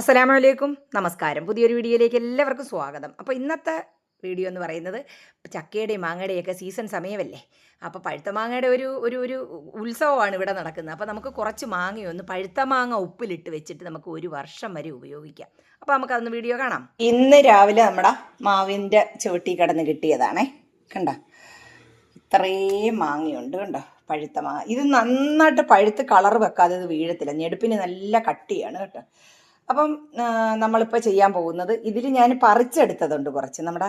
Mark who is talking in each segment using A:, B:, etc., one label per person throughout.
A: അസ്സലാമു അലൈക്കും നമസ്കാരം. പുതിയൊരു വീഡിയോയിലേക്ക് എല്ലാവർക്കും സ്വാഗതം. അപ്പോൾ ഇന്നത്തെ വീഡിയോ എന്ന് പറയുന്നത് ചക്കയുടെയും മാങ്ങയുടെയൊക്കെ സീസൺ സമയമല്ലേ? അപ്പോൾ പഴുത്ത മാങ്ങയുടെ ഒരു ഒരു ഒരു ഉത്സവമാണ് ഇവിടെ നടക്കുന്നത്. അപ്പോൾ നമുക്ക് കുറച്ച് മാങ്ങയൊന്ന് പഴുത്ത മാങ്ങ ഉപ്പിലിട്ട് വെച്ചിട്ട് നമുക്ക് ഒരു വർഷം വരെ ഉപയോഗിക്കാം. അപ്പോൾ നമുക്കതൊന്ന് വീഡിയോ കാണാം. ഇന്ന് രാവിലെ നമ്മുടെ മാവിന്റെ ചുവട്ടി കിടന്ന് കിട്ടിയതാണേ. കണ്ട? ഇത്രയും മാങ്ങയുണ്ട് കണ്ടോ? പഴുത്ത മാങ്ങ. ഇത് നന്നായിട്ട് പഴുത്ത് കളർ വെക്കാതെ ഇത് വീഴത്തില്ല. ഞെടുപ്പിന് നല്ല കട്ടിയാണ് കേട്ടോ. അപ്പം നമ്മളിപ്പോൾ ചെയ്യാൻ പോകുന്നത് ഇതിൽ ഞാൻ പറിച്ചെടുത്തതുണ്ട് കുറച്ച്. നമ്മുടെ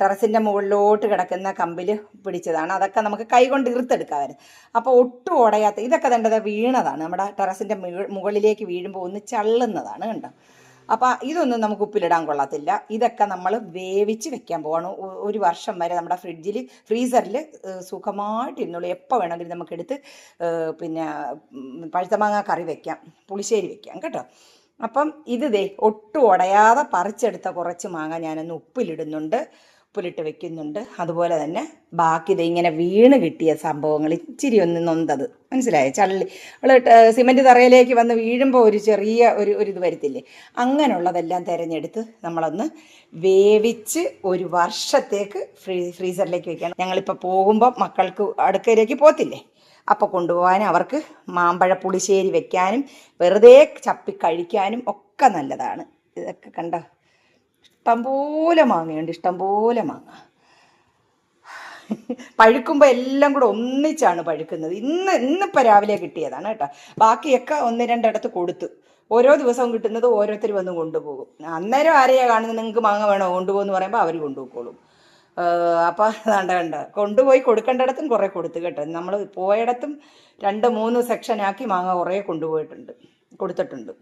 A: ടെറസിന്റെ മുകളിലോട്ട് കിടക്കുന്ന കമ്പിൽ പിടിച്ചതാണ്. അതൊക്കെ നമുക്ക് കൈകൊണ്ട് ഇറുത്തെടുക്കാമായിരുന്നു. അപ്പോൾ ഒട്ടും ഉടയാത്ത ഇതൊക്കെ തന്നെ വീണതാണ്. നമ്മുടെ ടെറസിന്റെ മുകളിലേക്ക് വീഴുമ്പോൾ ഒന്ന് ചള്ളുന്നതാണ് കണ്ടോ? അപ്പോൾ ഇതൊന്നും നമുക്ക് ഉപ്പിലിടാൻ കൊള്ളത്തില്ല. ഇതൊക്കെ നമ്മൾ വേവിച്ച് വെക്കാൻ പോവാണ്. ഒരു വർഷം വരെ നമ്മുടെ ഫ്രിഡ്ജിൽ ഫ്രീസറിൽ സുഖമായിട്ട് ഇരുന്നുള്ളൂ എപ്പോൾ വേണമെങ്കിലും നമുക്കെടുത്ത് പിന്നെ പഴുത്തമാങ്ങ കറി വെക്കാം. പുളിശ്ശേരി വെക്കാം. കേട്ടോ? അപ്പം ഇത് ദേ ഒട്ടും ഉടയാതെ പറിച്ചെടുത്ത കുറച്ച് മാങ്ങ ഞാനൊന്ന് ഉപ്പിലിടുന്നുണ്ട് ഉപ്പിലിട്ട് വെക്കുന്നുണ്ട്. അതുപോലെ തന്നെ ബാക്കി ഇത് ഇങ്ങനെ വീണ് കിട്ടിയ സംഭവങ്ങൾ ഇച്ചിരി ഒന്ന് നൊന്തത്. മനസ്സിലായോ? ചള്ളി അവൾ സിമന്റ് തറയിലേക്ക് വന്ന് വീഴുമ്പോൾ ഒരു ചെറിയ ഒരു ഒരു ഇത് വരത്തില്ലേ? അങ്ങനെയുള്ളതെല്ലാം തിരഞ്ഞെടുത്ത് നമ്മളൊന്ന് വേവിച്ച് ഒരു വർഷത്തേക്ക് ഫ്രീ ഫ്രീസറിലേക്ക് വെക്കണം. ഞങ്ങളിപ്പോൾ പോകുമ്പോൾ മക്കൾക്ക് അടുക്കയിലേക്ക് പോത്തില്ലേ അപ്പോൾ കൊണ്ടുപോകാൻ അവർക്ക് മാമ്പഴ പുളിശ്ശേരി വെക്കാനും വെറുതെ ചപ്പി കഴിക്കാനും ഒക്കെ നല്ലതാണ്. ഇതൊക്കെ കണ്ടോ ഇഷ്ടംപോലെ മാങ്ങയുണ്ട് ഇഷ്ടംപോലെ മാങ്ങ. പഴുക്കുമ്പോൾ എല്ലാം കൂടെ ഒന്നിച്ചാണ് പഴുക്കുന്നത്. ഇന്ന് ഇന്നിപ്പോൾ രാവിലെ കിട്ടിയതാണ് കേട്ടോ. ബാക്കിയൊക്കെ ഒന്ന് രണ്ടിടത്ത് കൊടുത്തു ഓരോ ദിവസവും കിട്ടുന്നത് ഓരോരുത്തർ വന്ന് കൊണ്ടുപോകും. അന്നേരം ആരെയാണ് കാണുന്നത്? നിങ്ങൾക്ക് മാങ്ങ വേണോ? കൊണ്ടുപോകുമെന്ന് പറയുമ്പോൾ അവർ കൊണ്ടുപോയിക്കോളും. അപ്പോൾ വേണ്ട കണ്ട. കൊണ്ടുപോയി കൊടുക്കേണ്ടിടത്തും കുറേ കൊടുത്തു കേട്ടോ. നമ്മൾ പോയിടത്തും രണ്ട് മൂന്ന് സെക്ഷനാക്കി മാങ്ങ കുറേ കൊണ്ടുപോയിട്ടുണ്ട് കൊടുത്തിട്ടുണ്ട്.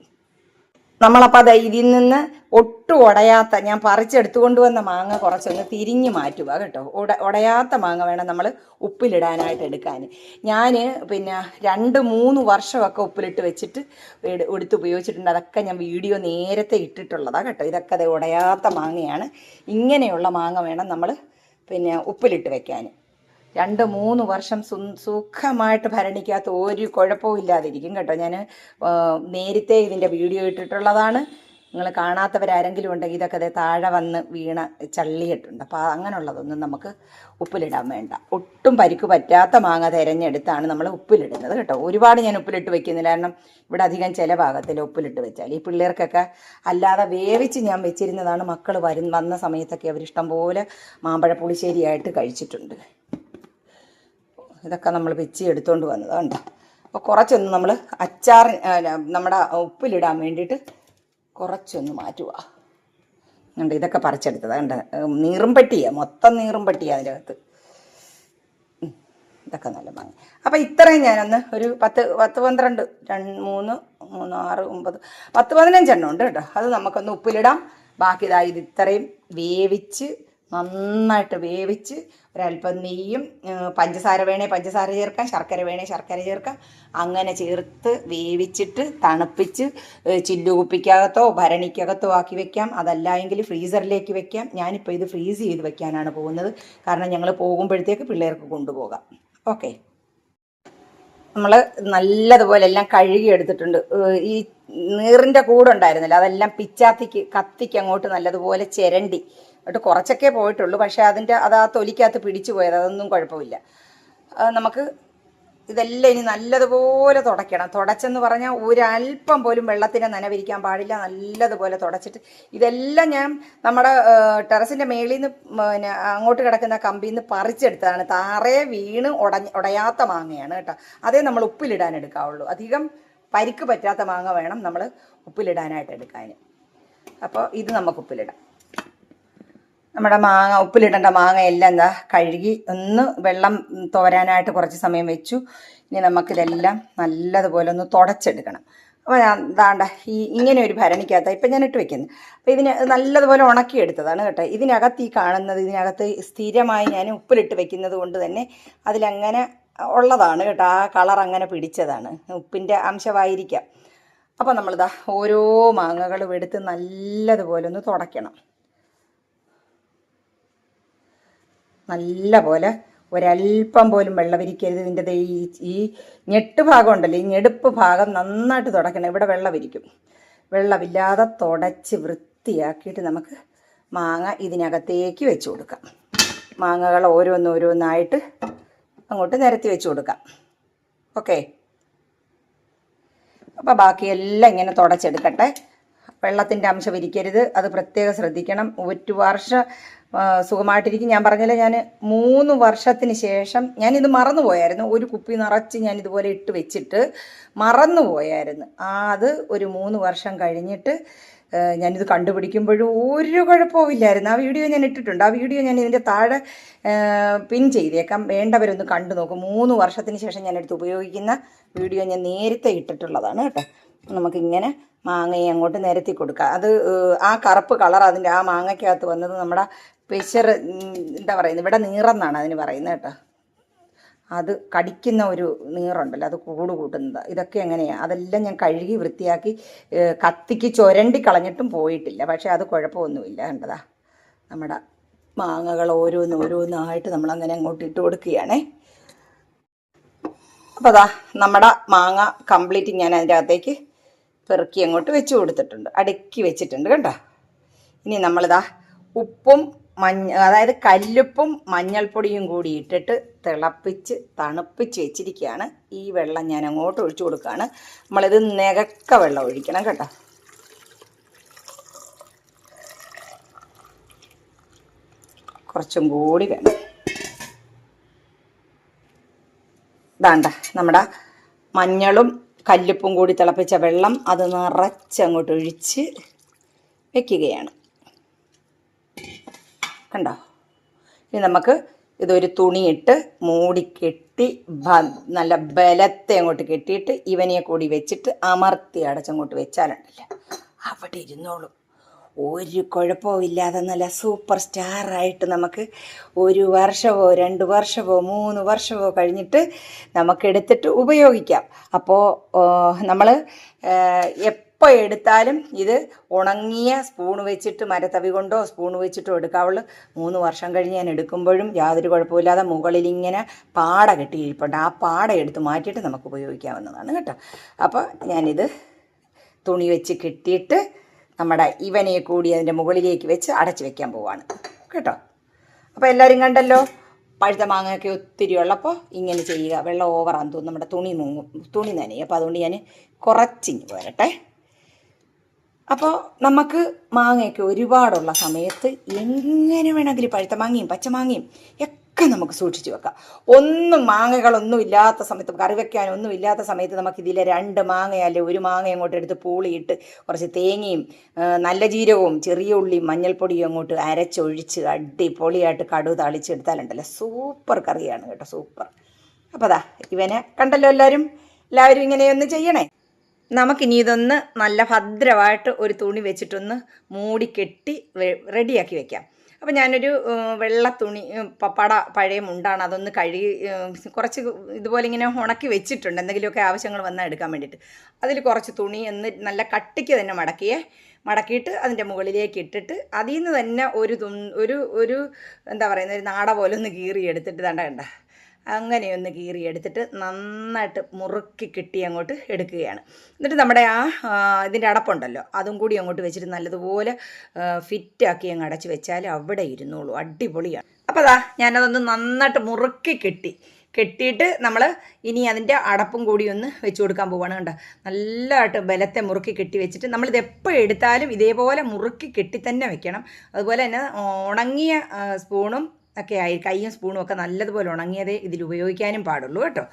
A: നമ്മളപ്പോൾ അത് ഇതിൽ നിന്ന് ഒട്ടും ഉടയാത്ത ഞാൻ പറിച്ചെടുത്തു കൊണ്ടുവന്ന മാങ്ങ കുറച്ചൊന്ന് തിരിഞ്ഞ് മാറ്റുക കേട്ടോ. ഉട ഉടയാത്ത മാങ്ങ വേണം നമ്മൾ ഉപ്പിലിടാനായിട്ട് എടുക്കാൻ. ഞാൻ പിന്നെ രണ്ട് മൂന്ന് വർഷമൊക്കെ ഉപ്പിലിട്ട് വെച്ചിട്ട് എടു- എടുത്ത് ഉപയോഗിച്ചിട്ടുണ്ട്. അതൊക്കെ ഞാൻ വീഡിയോ നേരത്തെ ഇട്ടിട്ടുള്ളതാണ് കേട്ടോ. ഇതൊക്കെ അത് ഉടയാത്ത മാങ്ങയാണ്. ഇങ്ങനെയുള്ള മാങ്ങ വേണം നമ്മൾ പിന്നെ ഉപ്പിലിട്ട് വെക്കാൻ. രണ്ട് മൂന്ന് വർഷം സു സുഖമായിട്ട് ഭരണിക്കാത്ത ഒരു കുഴപ്പവും ഇല്ലാതിരിക്കും കേട്ടോ. ഞാൻ നേരത്തെ ഇതിന്റെ വീഡിയോ ഇട്ടിട്ടുള്ളതാണ്. നിങ്ങൾ കാണാത്തവരാരെങ്കിലും ഉണ്ടെങ്കിൽ ഇതൊക്കെ അതേ താഴെ വന്ന് വീണ ചള്ളിയിട്ടുണ്ട് അപ്പോൾ അങ്ങനെയുള്ളതൊന്നും നമുക്ക് ഉപ്പിലിടാൻ വേണ്ട. ഒട്ടും പരിക്ക് പറ്റാത്ത മാങ്ങ തിരഞ്ഞെടുത്താണ് നമ്മൾ ഉപ്പിലിടുന്നത് കേട്ടോ. ഒരുപാട് ഞാൻ ഉപ്പിലിട്ട് വെക്കുന്നില്ല. കാരണം ഇവിടെ അധികം ചിലവാകത്തില്ല ഉപ്പിലിട്ട് വെച്ചാൽ ഈ പിള്ളേർക്കൊക്കെ അല്ലാതെ വേവിച്ച് ഞാൻ വെച്ചിരുന്നതാണ് മക്കൾ വരു വന്ന സമയത്തൊക്കെ അവർ ഇഷ്ടംപോലെ മാമ്പഴ പുളിശ്ശേരിയായിട്ട് കഴിച്ചിട്ടുണ്ട്. ഇതൊക്കെ നമ്മൾ വെച്ച് എടുത്തുകൊണ്ട് വന്നതാണ് അപ്പോൾ കുറച്ചൊന്ന് നമ്മൾ അച്ചാർ നമ്മുടെ ഉപ്പിലിടാൻ വേണ്ടിയിട്ട് കുറച്ചൊന്ന് മാറ്റുക. കണ്ട് ഇതൊക്കെ പറിച്ചെടുത്തത് കണ്ട? നീറും പെട്ടിയാ മൊത്തം നീറും പെട്ടിയാ അതിനകത്ത്. ഇതൊക്കെ നല്ല മാങ്ങി അപ്പം ഇത്രയും ഞാനൊന്ന് ഒരു പത്ത് പത്ത് പന്ത്രണ്ട് രണ്ട് മൂന്ന് മൂന്ന് ആറ് ഒമ്പത് പത്ത് പതിനഞ്ചെണ്ണം ഉണ്ട് കേട്ടോ. അത് നമുക്കൊന്ന് ഉപ്പിലിടാം. ബാക്കി ഇതായത് ഇത്രയും വേവിച്ച് നന്നായിട്ട് വേവിച്ച് ഒരല്പം നെയ്യും പഞ്ചസാര വേണേൽ പഞ്ചസാര ചേർക്കാം ശർക്കര വേണേൽ ശർക്കര ചേർക്കാം. അങ്ങനെ ചേർത്ത് വേവിച്ചിട്ട് തണുപ്പിച്ച് ചില്ലു ചില്ലുകുപ്പിക്കകത്തോ ഭരണിക്കകത്തോ ആക്കി വെക്കാം. അതല്ല എങ്കിൽ ഫ്രീസറിലേക്ക് വെക്കാം. ഞാനിപ്പോൾ ഇത് ഫ്രീസ് ചെയ്ത് വെക്കാനാണ് പോകുന്നത്. കാരണം ഞങ്ങൾ പോകുമ്പോഴത്തേക്ക് പിള്ളേർക്ക് കൊണ്ടുപോകാം. ഓക്കെ. നമ്മൾ നല്ലതുപോലെ എല്ലാം കഴുകി എടുത്തിട്ടുണ്ട്. ഈ നീറിന്റെ കൂടെ ഉണ്ടായിരുന്നില്ല. അതെല്ലാം പിച്ചാത്തിക്ക് കത്തിക്ക് അങ്ങോട്ട് നല്ലതുപോലെ ചിരണ്ടി. എന്നിട്ട് കുറച്ചൊക്കെ പോയിട്ടുള്ളൂ. പക്ഷേ അതിന്റെ അത് ആ തൊലിക്കകത്ത് പിടിച്ചു പോയത് അതൊന്നും കുഴപ്പമില്ല. നമുക്ക് ഇതെല്ലാം ഇനി നല്ലതുപോലെ തുടയ്ക്കണം. തുടച്ചെന്ന് പറഞ്ഞാൽ ഒരല്പം പോലും വെള്ളത്തിന് നനവിരിക്കാൻ പാടില്ല. നല്ലതുപോലെ തുടച്ചിട്ട് ഇതെല്ലാം ഞാൻ നമ്മുടെ ടെറസിന്റെ മേളിൽ നിന്ന് പിന്നെ അങ്ങോട്ട് കിടക്കുന്ന കമ്പിയിൽ നിന്ന് പറിച്ചെടുത്തതാണ്. താറേ വീണ് ഉടഞ്ഞ ഉടയാത്ത മാങ്ങയാണ് കേട്ടോ. അതേ നമ്മൾ ഉപ്പിലിടാൻ എടുക്കാവുള്ളൂ. അധികം പരിക്ക് പറ്റാത്ത മാങ്ങ വേണം നമ്മൾ ഉപ്പിലിടാനായിട്ട് എടുക്കാൻ. അപ്പോൾ ഇത് നമുക്ക് ഉപ്പിലിടാം. നമ്മുടെ മാങ്ങ ഉപ്പിലിടേണ്ട മാങ്ങ എല്ലാം എന്താ കഴുകി ഒന്ന് വെള്ളം തോരാനായിട്ട് കുറച്ച് സമയം വെച്ചു. ഇനി നമുക്കിതെല്ലാം നല്ലതുപോലെ ഒന്ന് തുടച്ചെടുക്കണം. അപ്പോൾ ഞാൻ ദാണ്ട ഈ ഇങ്ങനെ ഒരു ഭരണിക്കകത്ത് ഇപ്പം ഞാൻ ഇട്ട് വെക്കുന്നത് അപ്പോൾ ഇതിന് നല്ലതുപോലെ ഉണക്കിയെടുത്തതാണ് കേട്ടോ. ഇതിനകത്ത് ഈ കാണുന്നത് ഇതിനകത്ത് സ്ഥിരമായി ഞാൻ ഉപ്പിലിട്ട് വെക്കുന്നത് കൊണ്ട് തന്നെ അതിലങ്ങനെ ഉള്ളതാണ് കേട്ടോ. ആ കളർ അങ്ങനെ പിടിച്ചതാണ്. ഉപ്പിന്റെ അംശമായിരിക്കാം. അപ്പോൾ നമ്മളിതാ ഓരോ മാങ്ങകളും എടുത്ത് നല്ലതുപോലെ ഒന്ന് തുടയ്ക്കണം. നല്ല പോലെ ഒരല്പം പോലും വെള്ളമിരിക്കരുത്. ഇതിന്റെ ദേ ഈ ഈ ഞെട്ട് ഭാഗം ഉണ്ടല്ലോ ഈ ഞെടുപ്പ് ഭാഗം നന്നായിട്ട് തുടക്കണം ഇവിടെ വെള്ളമിരിക്കും. വെള്ളമില്ലാതെ തുടച്ച് വൃത്തിയാക്കിയിട്ട് നമുക്ക് മാങ്ങ ഇതിനകത്തേക്ക് വെച്ച് കൊടുക്കാം. മാങ്ങകൾ ഓരോന്നോരോന്നായിട്ട് അങ്ങോട്ട് നിരത്തി വെച്ച് കൊടുക്കാം. ഓക്കെ? അപ്പോൾ ബാക്കിയെല്ലാം ഇങ്ങനെ തുടച്ചെടുക്കട്ടെ. വെള്ളത്തിന്റെ അംശം ഇരിക്കരുത്. അത് പ്രത്യേകം ശ്രദ്ധിക്കണം. ഒരു വർഷം സുഖമായിട്ടിരിക്കും. ഞാൻ പറഞ്ഞില്ല ഞാൻ മൂന്ന് വർഷത്തിന് ശേഷം ഞാനിത് മറന്നുപോയായിരുന്നു. ഒരു കുപ്പി നിറച്ച് ഞാൻ ഇതുപോലെ ഇട്ട് വെച്ചിട്ട് മറന്നുപോയായിരുന്നു. ആ അത് ഒരു മൂന്ന് വർഷം കഴിഞ്ഞിട്ട് ഞാനിത് കണ്ടുപിടിക്കുമ്പോഴും ഒരു കുഴപ്പവും ഇല്ലായിരുന്നു. ആ വീഡിയോ ഞാൻ ഇട്ടിട്ടുണ്ട്. ആ വീഡിയോ ഞാൻ ഇതിന്റെ താഴെ പിൻ ചെയ്തേക്കാം. വേണ്ടവരൊന്ന് കണ്ടു നോക്കും. മൂന്ന് വർഷത്തിന് ശേഷം ഞാനെടുത്ത് ഉപയോഗിക്കുന്ന വീഡിയോ ഞാൻ നേരത്തെ ഇട്ടിട്ടുള്ളതാണ് കേട്ടോ. നമുക്കിങ്ങനെ മാങ്ങയെ അങ്ങോട്ട് നിരത്തി കൊടുക്കുക അത് ആ കറുപ്പ് കളർ അതിന്റെ ആ മാങ്ങയ്ക്കകത്ത് വന്നത് നമ്മുടെ പെഷർ എന്താ പറയുന്നത്? ഇവിടെ നീറെന്നാണ് അതിന് പറയുന്നത് കേട്ടോ. അത് കടിക്കുന്ന ഒരു നീറുണ്ടല്ലോ അത് കൂട് കൂട്ടുന്നത്. ഇതൊക്കെ എങ്ങനെയാണ് അതെല്ലാം ഞാൻ കഴുകി വൃത്തിയാക്കി കത്തിക്ക് ചുരണ്ടി കളഞ്ഞിട്ടും പോയിട്ടില്ല. പക്ഷേ അത് കുഴപ്പമൊന്നുമില്ല കണ്ടതാ. നമ്മുടെ മാങ്ങകൾ ഓരോന്ന് ഓരോന്നായിട്ട് നമ്മളങ്ങനെ അങ്ങോട്ട് ഇട്ട് കൊടുക്കുകയാണേ. അപ്പോൾ അതാ നമ്മുടെ മാങ്ങ കംപ്ലീറ്റ് ഞാൻ അതിന്റെ അകത്തേക്ക് പെറുക്കി അങ്ങോട്ട് വെച്ച് കൊടുത്തിട്ടുണ്ട്. അടുക്കി വെച്ചിട്ടുണ്ട് കേട്ടോ ഇനി നമ്മളിതാ ഉപ്പും മഞ്ഞ അതായത് കല്ലുപ്പും മഞ്ഞൾപ്പൊടിയും കൂടി ഇട്ടിട്ട് തിളപ്പിച്ച് തണുപ്പിച്ച് വെച്ചിരിക്കുകയാണ്. ഈ വെള്ളം ഞാൻ അങ്ങോട്ട് ഒഴിച്ചു കൊടുക്കുകയാണ്. നമ്മളിത് നികക്ക വെള്ളം ഒഴിക്കണം കേട്ടോ. കുറച്ചും കൂടി വേണം. ഇതാണ്ട നമ്മുടെ മഞ്ഞളും കല്ലുപ്പും കൂടി തിളപ്പിച്ച വെള്ളം അത് നിറച്ചങ്ങോട്ട് ഒഴിച്ച് വയ്ക്കുകയാണ് കണ്ടോ? ഇനി നമുക്ക് ഇതൊരു തുണിയിട്ട് മൂടിക്കെട്ടി ഭ- നല്ല ബലത്തെ അങ്ങോട്ട് കെട്ടിയിട്ട് ഇവനെ കൂടി വെച്ചിട്ട് അമർത്തി അടച്ചങ്ങോട്ട് വെച്ചാലുണ്ടല്ല. അവിടെ ഇരുന്നോളും. ഒരു കുഴപ്പവും ഇല്ലാതെ നല്ല സൂപ്പർ സ്റ്റാറായിട്ട് നമുക്ക് ഒരു വർഷമോ രണ്ട് വർഷമോ മൂന്ന് വർഷമോ കഴിഞ്ഞിട്ട് നമുക്കെടുത്തിട്ട് ഉപയോഗിക്കാം. അപ്പോൾ നമ്മൾ എപ്പോൾ എടുത്താലും ഇത് ഉണങ്ങിയ സ്പൂൺ വെച്ചിട്ട് മരത്തവി കൊണ്ടോ സ്പൂൺ വെച്ചിട്ടോ എടുക്കാവുള്ളൂ മൂന്ന് വർഷം കഴിഞ്ഞ് ഞാൻ എടുക്കുമ്പോഴും യാതൊരു കുഴപ്പമില്ലാതെ മുകളിൽ ഇങ്ങനെ പാട കെട്ടി ഇരിപ്പുണ്ട്. ആ പാട എടുത്ത് മാറ്റിയിട്ട് നമുക്ക് ഉപയോഗിക്കാവുന്നതാണ് കേട്ടോ. അപ്പോൾ ഞാനിത് തുണി വെച്ച് കെട്ടിയിട്ട് നമ്മുടെ ഇവനെ കൂടി അതിന്റെ മുകളിലേക്ക് വെച്ച് അടച്ചു വെക്കാൻ പോവാണ്. കേട്ടോ? അപ്പോൾ എല്ലാവരും കണ്ടല്ലോ? പഴുത്ത മാങ്ങയൊക്കെ ഒത്തിരി ഉള്ളപ്പോൾ ഇങ്ങനെ ചെയ്യുക. വെള്ളം ഓവറാന്ന് തോന്നും നമ്മുടെ തുണി മുങ്ങും. തുണി നനയും. അപ്പോൾ അതുകൊണ്ട് ഞാൻ കുറച്ചിങ്ങ് പോരട്ടെ. അപ്പോൾ നമുക്ക് മാങ്ങയൊക്കെ ഒരുപാടുള്ള സമയത്ത് എങ്ങനെ വേണമെങ്കിലും പഴുത്ത മാങ്ങയും പച്ചമാങ്ങയും ഒക്കെ നമുക്ക് സൂക്ഷിച്ചു വെക്കാം. ഒന്നും മാങ്ങകളൊന്നും ഇല്ലാത്ത സമയത്ത് കറി വെക്കാനൊന്നും ഇല്ലാത്ത സമയത്ത് നമുക്ക് ഇതിലെ രണ്ട് മാങ്ങയല്ലേ ഒരു മാങ്ങ അങ്ങോട്ട് എടുത്ത് പൂളിയിട്ട് കുറച്ച് തേങ്ങയും നല്ല ജീരകവും ചെറിയ ഉള്ളിയും മഞ്ഞൾപ്പൊടിയും അങ്ങോട്ട് അരച്ചൊഴിച്ച് അടിപൊളിയായിട്ട് കടു തളിച്ചെടുത്താലുണ്ടല്ലോ. സൂപ്പർ കറിയാണ് കേട്ടോ സൂപ്പർ. അപ്പോൾ അതാ ഇവനെ കണ്ടല്ലോ എല്ലാവരും? എല്ലാവരും ഇങ്ങനെയൊന്ന് ചെയ്യണേ. നമുക്കിനി ഇതൊന്ന് നല്ല ഭദ്രമായിട്ട് ഒരു തുണി വെച്ചിട്ടൊന്ന് മൂടിക്കെട്ടി റെഡിയാക്കി വെക്കാം. അപ്പോൾ ഞാനൊരു വെള്ള തുണി പപ്പട പഴയ മുണ്ടാണ്. അതൊന്ന് കഴുകി കുറച്ച് ഇതുപോലെ ഇങ്ങനെ ഉണക്കി വെച്ചിട്ടുണ്ട്. എന്തെങ്കിലുമൊക്കെ ആവശ്യങ്ങൾ വന്നാൽ എടുക്കാൻ വേണ്ടിയിട്ട്. അതിൽ കുറച്ച് തുണി എന്ന് നല്ല കട്ടിക്ക് തന്നെ മടക്കിയേ. മടക്കിയിട്ട് അതിന്റെ മുകളിലേക്ക് ഇട്ടിട്ട് അതിൽ നിന്ന് തന്നെ ഒരു ഒരു ഒരു എന്താ പറയുന്നത് ഒരു നാട പോലെ ഒന്ന് കീറി എടുത്തിട്ട് തണ്ട കണ്ട. അങ്ങനെയൊന്ന് കീറി എടുത്തിട്ട് നന്നായിട്ട് മുറുക്കി കിട്ടി അങ്ങോട്ട് എടുക്കുകയാണ്. എന്നിട്ട് നമ്മുടെ ആ ഇതിന്റെ അടപ്പുണ്ടല്ലോ അതും കൂടി അങ്ങോട്ട് വെച്ചിട്ട് നല്ലതുപോലെ ഫിറ്റാക്കി അങ്ങ് അടച്ച് വെച്ചാൽ അവിടെ ഇരുന്നോളൂ. അടിപൊളിയാണ്. അപ്പോൾ അതാ ഞാനതൊന്ന് നന്നായിട്ട് മുറുക്കി കെട്ടി. കെട്ടിയിട്ട് നമ്മൾ ഇനി അതിന്റെ അടപ്പും കൂടി ഒന്ന് വെച്ച് കൊടുക്കാൻ പോവാണ് കണ്ടോ? നല്ലതായിട്ട് ബലത്തെ മുറുക്കി കെട്ടി വെച്ചിട്ട് നമ്മളിത് എപ്പോൾ എടുത്താലും ഇതേപോലെ മുറുക്കി കെട്ടി തന്നെ വെക്കണം. അതുപോലെ തന്നെ ഉണങ്ങിയ സ്പൂണും ഒക്കെ ആയി കൈയും സ്പൂണും ഒക്കെ നല്ലതുപോലെ ഉണങ്ങിയതേ ഇതിൽ ഉപയോഗിക്കാനും പാടുള്ളൂ കേട്ടോ.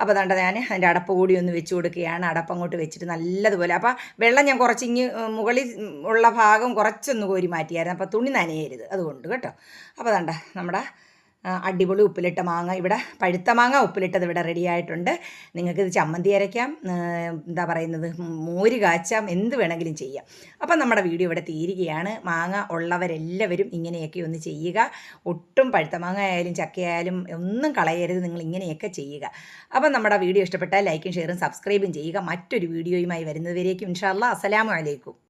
A: അപ്പോൾ അതുകൊണ്ട് ഞാൻ അതിന്റെ അടപ്പ് കൂടി ഒന്ന് വെച്ച് കൊടുക്കുകയാണ്. അടപ്പ് അങ്ങോട്ട് വെച്ചിട്ട് നല്ലതുപോലെ. അപ്പോൾ വെള്ളം ഞാൻ കുറച്ച് ഇങ്ങ് മുകളിൽ ഉള്ള ഭാഗം കുറച്ചൊന്ന് കോരി മാറ്റിയായിരുന്നു. അപ്പോൾ തുണി നനയരുത് അതുകൊണ്ട് കേട്ടോ. അപ്പോൾ അതുകൊണ്ട് നമ്മുടെ അടിപൊളി ഉപ്പിലിട്ട മാങ്ങ. ഇവിടെ പഴുത്ത മാങ്ങ ഉപ്പിലിട്ടത് ഇവിടെ റെഡി ആയിട്ടുണ്ട്. നിങ്ങൾക്കിത് ചമ്മന്തി അരയ്ക്കാം. എന്താ പറയുന്നത്? മോര് കാച്ചാം. എന്ത് വേണമെങ്കിലും ചെയ്യാം. അപ്പം നമ്മുടെ വീഡിയോ ഇവിടെ തീരുകയാണ്. മാങ്ങ ഉള്ളവരെല്ലാവരും ഇങ്ങനെയൊക്കെ ഒന്ന് ചെയ്യുക. ഒട്ടും പഴുത്ത മാങ്ങ ആയാലും ചക്കയായാലും ഒന്നും കളയരുത്. നിങ്ങൾ ഇങ്ങനെയൊക്കെ ചെയ്യുക. അപ്പം നമ്മുടെ വീഡിയോ ഇഷ്ടപ്പെട്ടാൽ ലൈക്കും ഷെയറും സബ്സ്ക്രൈബും ചെയ്യുക. മറ്റൊരു വീഡിയോയുമായി വരുന്നതുവരേക്കും. ഇൻഷാല്ലാ അസ്സലാമു അലൈക്കും.